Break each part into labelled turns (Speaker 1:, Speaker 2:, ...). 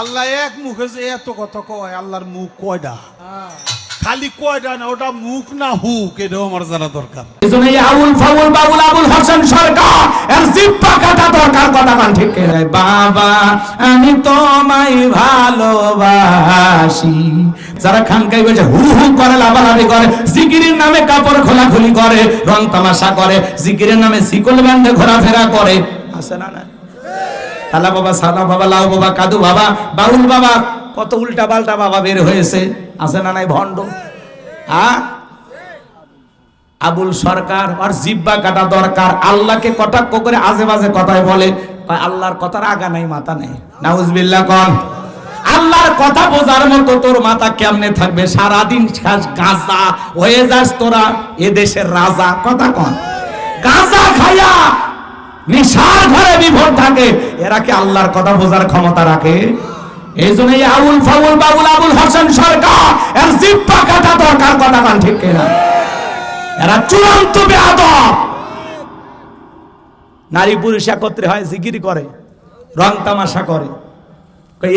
Speaker 1: আল্লাহ এক মুখে যে এত কথা কয় আল্লাহর মুখ কয়টা খালি কয়টা না ওটা মুখ না হুক এটাও আমার জানা দরকার।
Speaker 2: এজন্য এই আবুল ফাবুল বাবুল আবুল হাসান সরকার এর জিব্বা কাটা দরকার কথা কান ঠিক? বাবা আমি তোমায় ভালোবাসি। যারা খানকাই বলছে হু হু করে লাভালাভি করে জিকিরের নামে কাপড় খোলাখুলি করে রং তামাশা করে জিকিরের নামে শিকল বান্ধে ঘোরাফেরা করে। আছে না না তালা বাবা সালা বাবা লাউ বাবা, কাদু বাবা, বাউল বাবা, কত উল্টা পাল্টা বাবা বের হয়েছে, আছে না নাই ভণ্ড? আবুল সরকার আর জিব্বা কাটা দরকার, আল্লাহকে কটাক্ষ করে আজে বাজে কথায় বলে আল্লাহর কথার আগা নাই, মাথা নেই। নাউজবিল্লাহ, কন। আল্লাহর কথা বোঝার মতো তোর মাথা কেমনে থাকবে? সারাদিন খাস গাঁজা, হয়ে যাস তোরা এদেশের রাজা, কথা কন। গাঁজা খায়া নিশার ঘরে বিভোর থাকে। এরা কি আল্লাহর কথা বোঝার ক্ষমতা রাখে? এই জন্য আবুল ফাবুল বাবুল আবুল হাসান সরকার, এর জিব্বা কাটা দরকার কথা কন ঠিক কিনা? এরা চূড়ান্ত বেয়াদব নারী পুরুষ একত্রে হয়, জিকির করে, রং তামাশা করে।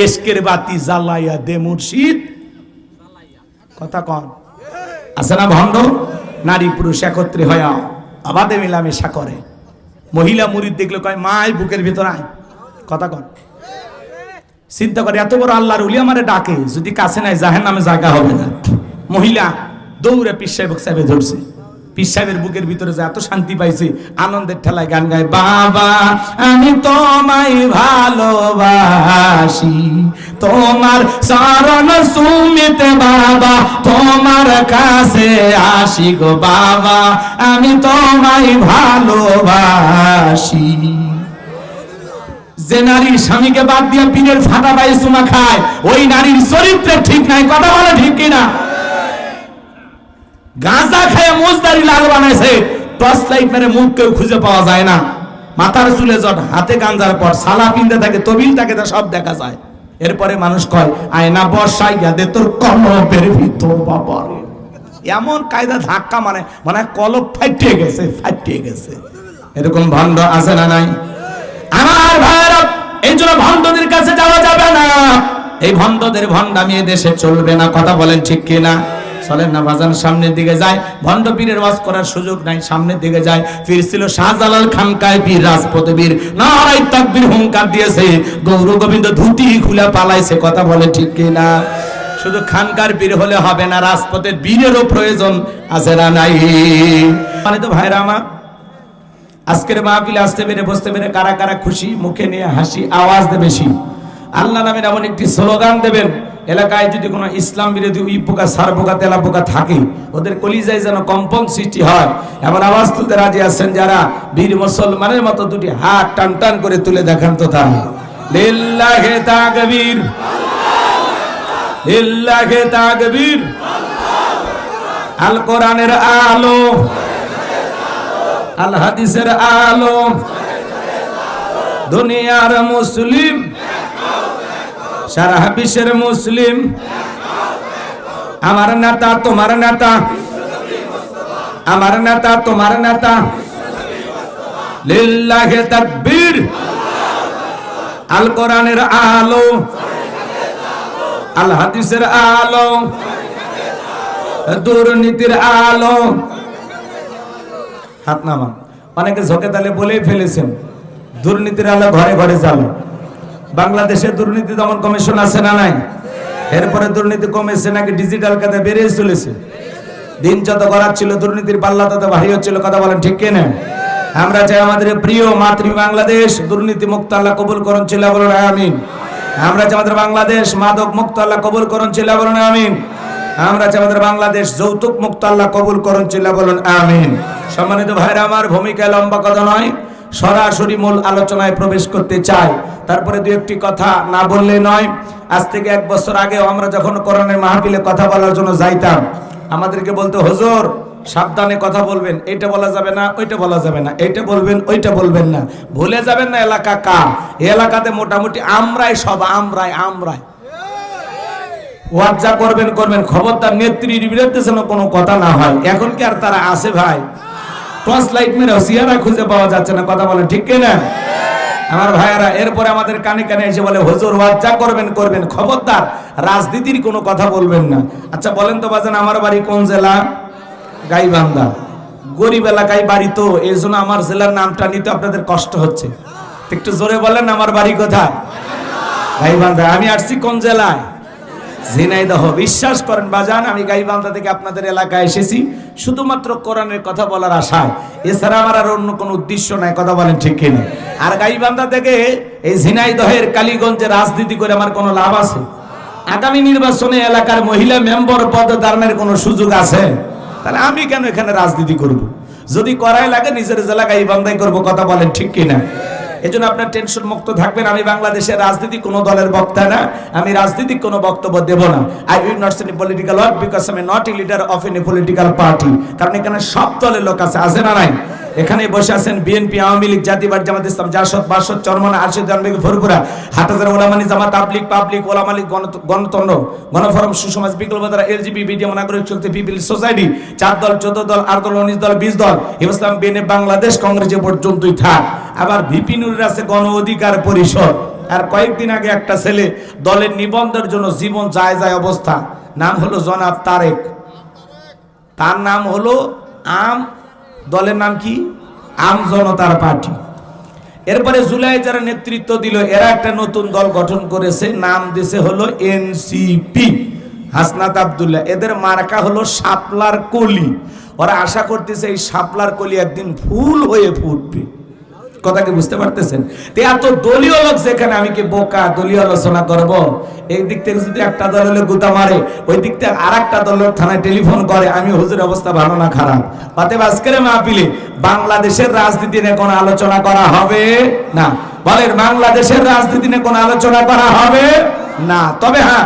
Speaker 2: এসকের বাতি জ্বালাইয়া দে মুর্শিদ। কথা কন। আছে না ভণ্ড? নারী পুরুষ একত্রে হয় আবাদে মিলামেশা করে। মহিলা মুরিদ দেখলে, কয় মাই বুকের ভিতর আয়। কথা কন। চিন্তা করে, এত বড় আল্লাহর উলি আমারে ডাকে, যদি কাছে নাই জাহের নামে জায়গা হবে না। মহিলা দৌড়ে পিস সাহেব সাহেবে ধরছে। সাহেবের বুকের ভিতরে যে এত শান্তি পাইছে, আনন্দের ঠেলায় গান গায়, বাবা, আমি তোমায় ভালোবাসি তোমার চরণ সুমিত বাবা, তোমার কাছে গো বাবা, আমি তোমায় ভালোবাসি। যে নারীর স্বামীকে বাদ দিয়ে পায়ে খায়, ওই নারীর চরিত্রে ঠিক নাই, কথা বলে ঠিক কিনা? গাঁজা খেয়ে মোজদারি লাল বানাইছে, টর্চ লাইট মেরে মুখ কেউ খুঁজে পাওয়া যায় না। মাথার চুলে জট, হাতে গাঞ্জার পর, সালা পিনতে থাকে, তবিল থাকে তা সব দেখা যায়। এরপরে মানুষ কয়, আয়না বর্ষাই দে তোর কলবের ভিতর বাবা রে। এমন কায়দা ধাক্কা মানে মানে কলপ ফাটিয়ে গেছে ফাটিয়ে গেছে। এরকম ভণ্ড আছে না নাই? আমার ভাইরা এই জন্য ভণ্ডদের কাছে যাওয়া যাবে না। এই ভণ্ডদের ভণ্ডামি দেশে চলবে না, কথা বলেন ঠিক কিনা? চলেন না বাজান সামনের দিকে যায়, ভণ্ড পীরের ওয়াজ করার সুযোগ নাই, সামনের দিকে যায় পীর ছিল শাহজালাল খানকায় পীর রাজপথে বীর নারাই তাকবীর হুঙ্কার দিয়েছে, গৌর গোবিন্দ ধুতি খুলে পালাইছে, কথা বলে ঠিক কিনা? শুধু খানকার বীর হলে হবে না, রাজপথের বীরেরও প্রয়োজন আছে না নাই? মানে তো ভাইরা আমার, আজকের মাহফিলে আসতে পেরে, বসতে পেরে কারা কারা খুশি? মুখে নিয়ে হাসি, আওয়াজ দেবে বেশি। আল্লাহ নামের এমন একটি স্লোগান দেবেন এলাকায় যদি কোনো ইসলাম বিরোধী উই পোকা, সার পোকা, তেলা পোকা থাকে, ওদের কলিজায় যেন কম্পন সৃষ্টি হয়। এমন আওয়াজ তুলতে রাজি আছেন যারা? বীর মুসলমানের মতো দুটি হাত টান টান করে তুলে দেখান তো তার। আল কোরআনের আলো। আল হাদিসের আলো। দুনিয়ার মুসলিম সারা বিশ্বের মুসলিম। আমার নেতা, তোমার নেতা। আমার নেতা, তোমার নেতা। লিল্লাহে তাকবীর। আল কোরআনের আলো। আল হাদিসের আলো। দুর্নীতির আলো। হাত নামান। অনেকে ঝোঁকে তালে বলেই ফেলেছেন। দুর্নীতির আলো ঘরে ঘরে চালু বাংলাদেশে দুর্নীতি দমন কমিশন আছে না নাই? এরপরে দুর্নীতি কমেছে নাকি ডিজিটাল কাজে বেড়ে চলেছে? দিন যত ছিল দুর্নীতির পাল্লা তত ভারী হচ্ছিল, কথা বলেন ঠিক কিনা আমরা চাই আমাদের প্রিয় মাতৃ বাংলাদেশ দুর্নীতি মুক্ত আল্লাহ কবুল করুন, ছিল বলুন আমিন। আমরা চাই আমাদের বাংলাদেশ মাদক মুক্ত আল্লাহ কবুল করুন, ছিল বলুন আমিন। আমরা চাই আমাদের বাংলাদেশ যৌতুক মুক্ত আল্লাহ কবুল করুন চিল্লা বলুন আমিন। সম্মানিত ভাইরা, আমার ভূমিকা লম্বা কথা নয়। সরাসরি মূল আলোচনায় প্রবেশ করতে চাই। তারপরে দু একটি কথা না বললে নয়, আজ থেকে এক বছর আগেও আমরা যখন কোরআনের মাহফিলে কথা বলার জন্য যাইতাম, আমাদেরকে বলতো, হুজুর, সাবধানে কথা বলবেন এটা বলা যাবে না, ওইটা বলা যাবে না, এইটা বলবেন, ওইটা বলবেন না। ভুলে যাবেন না এলাকা কা এই এলাকাতে মোটামুটি আমরাই সব, আমরাই আমরাই। ওয়াজ করবেন করবেন, খবরদার নেত্রীর বিরুদ্ধে যেন কোনো কথা না হয়। এখন কি আর তারা আছে ভাই? টর্চ লাইট মেরে সিয়ারা খুঁজে পাওয়া যাচ্ছে না। কথা বলেন, ঠিক কিনা? আমার ভাইয়ারা, এরপরে আমাদের কানে কানে এসে বলে, হুজুর ওয়াজ করবেন করবেন। খবরদার, রাজনীতির কোনো কথা বলবেন না। আচ্ছা বলেন তো বাজান, আমার বাড়ি কোন জেলা? গাইবান্ধা। গরিব এলাকায় বাড়ি তো, এই জন্য আমার জেলার নামটা নিতে আপনাদের কষ্ট হচ্ছে। একটু জোরে বলেন, আমার বাড়ি কোথায়? গাইবান্ধা, আমি আসছি কোন জেলায়? ঝিনাইদহ। বিশ্বাস করেন, বাজান, আমি গাইবান্ধা থেকে আপনাদের এলাকায় এসেছি। শুধুমাত্র কোরআনের কথা বলার আশায় এছাড়া আমার আর অন্য কোনো উদ্দেশ্য নাই, কথা বলেন ঠিক কিনা? আর গাইবান্ধা থেকে এই ঝিনাইদহের কালীগঞ্জে রাজনীতি করে আমার কোনো লাভ আছে? আগামী নির্বাচনে এলাকার মহিলা মেম্বার পদে দাঁড়ানোর কোনো সুযোগ আছে? তাহলে আমি কেন এখানে রাজনীতি করব? যদি করাই লাগে নিজের জেলা গাইবান্ধাই করব, কথা বলেন ঠিক কিনা? এজন্য আপনার টেনশন মুক্ত থাকবেন। আমি বাংলাদেশের রাজনীতি কোনো দলের বক্তা না। আমি রাজনৈতিক কোনো বক্তব্য দেব না। I will not say any political work because আমি not a leader of any political party কারণ এখানে সব দলের লোক আছে। আছে না নাই? এখানে বসে আছেন বিএনপি, আওয়ামী লীগ জাতীয়বাদ জামাত ইসলাম, জাসদ, বাসদ, চরমনা, আরশদ জানবেগ ফরপুরা হাটাজার ওলামানি জামাত তাবলিগ, পাবলিক ওলামা লীগ গণতন্ত্র, গণফোরাম, সুসমাজ বিকল্পধারা এলজিবি, বিডিএম, নাগরিক শক্তি, পিপিল সোসাইটি, চার দল, চোদ্দ দল, আট দল, উনিশ দল, বিশ দল ইসলাম বিএনএ বাংলাদেশ, কংগ্রেস পর্যন্তই থাক। আবার ভিপি নুরের আছে গণ অধিকার পরিষদ। আর কয়েকদিন আগে একটা ছেলে দলের নিবন্ধের জন্য জীবন যায় যায় অবস্থা। নাম হলো জনাব তারেক। তার নাম হলো আম দলের নাম কি? আম জনতার পার্টি। এরপরে জুলাই যারা নেতৃত্ব দিল, এরা একটা নতুন দল গঠন করেছে, নাম দিছে হলো এনসিপি হাসনাত আবদুল্লাহ। এদের মার্কা হলো সাপলার কলি। ওরা আশা করতেছে এই সাপলার কলি একদিন ফুল হয়ে ফুটবে। কথা কি বুঝতে পারতেছেন? তো এত দলীয় লোক যেখানে আমি কি বোকা, দলীয় আলোচনা করব? এই দিক থেকে যদি একটা দল হলে গুতা মারে, ওই দিক থেকে আর একটা দলের থানায় টেলিফোন করে, আমি হুজুর অবস্থা ভালো না খারাপ। অতএব আজকের মাহফিলে বাংলাদেশের রাজনীতি নিয়ে কোনো আলোচনা করা হবে না। বলেন, বাংলাদেশের রাজনীতি নিয়ে কোনো আলোচনা করা হবে না। তবে হ্যাঁ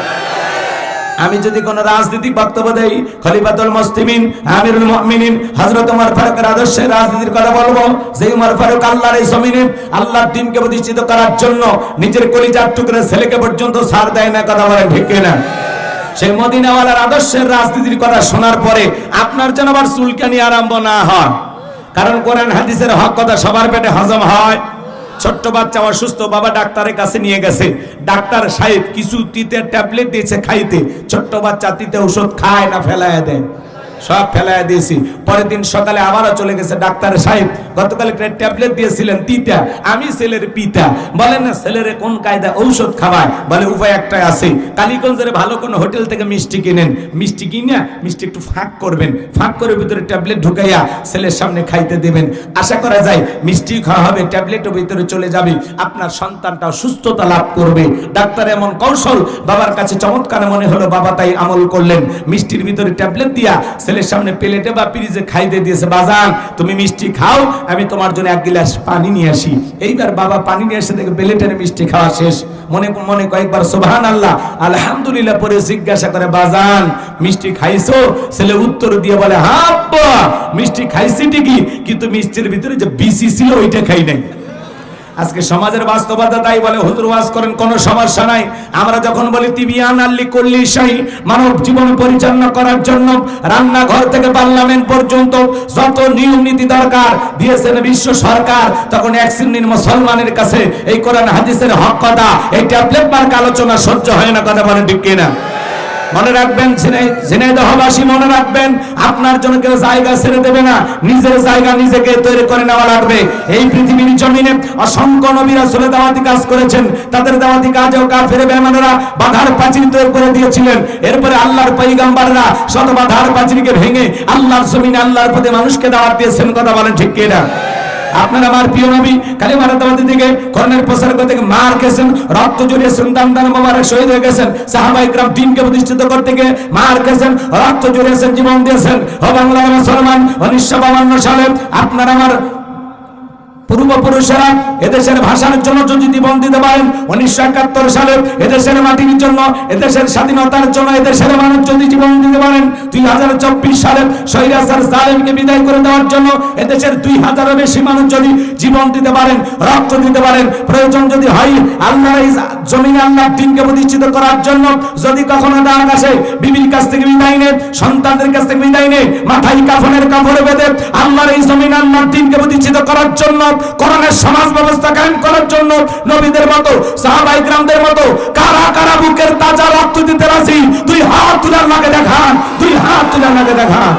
Speaker 2: আমি যদি কোন রাজনীতিক বক্তব্য দেই, খলিফাতুল মুসলিমিন, আমিরুল মুমিনিন, হযরত ওমর ফারুকের আদর্শের রাজনীতির কথা বলব যে ওমর ফারুক আল্লাহর এই জমিনে আল্লাহর দ্বীনকে প্রতিষ্ঠিত করার জন্য নিজের কলিজার টুকরে ছেলেকে পর্যন্ত ছাড় দেয় না, কথা বলেন ঠিক কিনা? সেই মদিনাওয়ালার আদর্শের রাজনীতির কথা শোনার পরে আপনার যেন আবার চুলকানি আরম্ভ না হয়। কারণ কোরআন হাদিসের হক কথা সবার পেটে হজম হয়। ছোট্ট বাচ্চা অসুস্থ বাবা ডাক্তারের কাছে নিয়ে গেছে। ডাক্তার সাহেব, কিছু তিতে ট্যাবলেট দিয়েছে খাইতে। ছোট্ট বাচ্চা তিতে ওষুধ খায় না, ফেলায় দেয়। সব ফেলায় দিয়েছি। পরের দিন সকালে আবারও চলে গেছে ডাক্তার সাহেব। গতকাল একটা ট্যাবলেট দিয়েছিলেন, তিতা। আমি ছেলের পিতা। বলেন না, ছেলের কোন কায়দা ঔষধ খাওয়ায়? বলে উপায় একটাই আছে। কালীগঞ্জের ভালো কোনো হোটেল থেকে মিষ্টি কিনেন। মিষ্টি কিনে মিষ্টি একটু ফাঁক করবেন। ফাঁক করে ভিতরে ট্যাবলেট ঢুকাইয়া ছেলের সামনে খাইতে দেবেন। আশা করা যায় মিষ্টি খাওয়া হবে, ট্যাবলেটও ভিতরে চলে যাবে। আপনার সন্তানটা সুস্থতা লাভ করবে। ডাক্তার এমন কৌশল বাবার কাছে চমৎকার মনে হলো, বাবা তাই আমল করলেন। মিষ্টির ভিতরে ট্যাবলেট দিয়া ছেলের সামনে প্লেটে বা ফ্রিজে খাইতে দিয়েছে, বাজান, তুমি মিষ্টি খাও, আমি তোমার জন্য এক গিলাস পানি নিয়ে আসি। এইবার বাবা পানি নিয়ে এসে দেখে প্লেটের মিষ্টি খাওয়া শেষ। মনে মনে কয়েকবার সোভান আল্লাহ আলহামদুলিল্লাহ পরে জিজ্ঞাসা করে, বাজান, মিষ্টি খাইছো? ছেলে উত্তর দিয়ে বলে হাব্বা মিষ্টি খাইছি ঠিকই, কিন্তু মিষ্টির ভিতরে যে বিসি ছিল, ওইটা খাই নাই। আজকে সমাজের বাস্তবতা তাই বলে হুজুর ওয়াজ করেন, কোনো সমস্যা নাই। আমরা যখন বলি তিবিয়ান আল্লি কল্লি শাহী মানব জীবন পরিচালনা করার জন্য রান্নাঘর থেকে পার্লামেন্ট পর্যন্ত যত নিয়ম নীতি দরকার দিয়েছেন বিশ্ব সরকার, তখন এক শ্রেণির মুসলমানের কাছে এই কোরআন হাদিসের হক কথা, এই ট্যাবলেট মার্ক আলোচনা সহ্য হয় না, কথা বলেন ঠিক কিনা? মনে রাখবেন ঝিনাইদহবাসী মনে রাখবেন, আপনার জন্য কেউ জায়গা ছেড়ে দেবে না, নিজের জায়গা নিজেকে তৈরি করে নেওয়া লাগবে। এই পৃথিবীর জমিনে অসংখ্য নবীরা চলে দাওয়াতি কাজ করেছেন, তাদের দাওয়াতি কাজেও কাফের বেমানেরা বাধার প্রাচীর তৈরি করে দিয়েছিলেন। এরপরে আল্লাহর পৈগাম্বাররা শত বাধার প্রাচীরকে ভেঙে আল্লাহর জমিনে আল্লাহর পথে মানুষকে দাওয়াত দিয়েছেন, কথা বলেন ঠিক কিনা? আপনার আমার প্রিয় নবী কালিমার মারাতাবাদী থেকে করণের প্রসার করতে মার খেয়েছেন, রক্ত জড়িয়েছেন দান দান মোবারক শহীদ হয়ে গেছেন সাহাবাই গ্রাম দিনকে প্রতিষ্ঠিত করতে গিয়ে মার খেয়েছেন, রক্ত জড়িয়েছেন জীবন দিয়েছেন। ও বাংলার মুসলমান, উনিশশো বাবান্ন সালে আপনার আমার পূর্বপুরুষেরা এদেশের ভাষার জন্য যদি জীবন দিতে পারেন, উনিশশো একাত্তর সালে এদেশের মাটির জন্য, এদেশের স্বাধীনতার জন্য এদেশের মানুষ যদি জীবন দিতে পারেন, দুই হাজার চব্বিশ সালে সৈরাসার জালেমকে বিদায় করে দেওয়ার জন্য এদেশের দুই হাজারের বেশি মানুষ যদি জীবন দিতে পারেন, রক্ত দিতে পারেন, প্রয়োজন যদি হয় আল্লাহ জমিনে আল্লাহ দিনকে প্রতিষ্ঠিত করার জন্য যদি কখনো ডাক আসে, বিবির কাছ থেকে বিদায় নে, সন্তানদের কাছ থেকে বিদায় নে, মাথায় কাফনের কাপড়ে বেঁধে আল্লাহর এই জমিন আল্লাহর দিনকে প্রতিষ্ঠিত করার জন্য করোনার সমাজ ব্যবস্থা কায়েম করার জন্য নবীদের মতো, সাহাবাই গ্রামদের মতো, কারা কারা বুকের তাজা রক্ত দিতে রাজি? দুই হাত তুলে আল্লাহকে দেখান তুই হাত তুলে আল্লাহকে দেখান।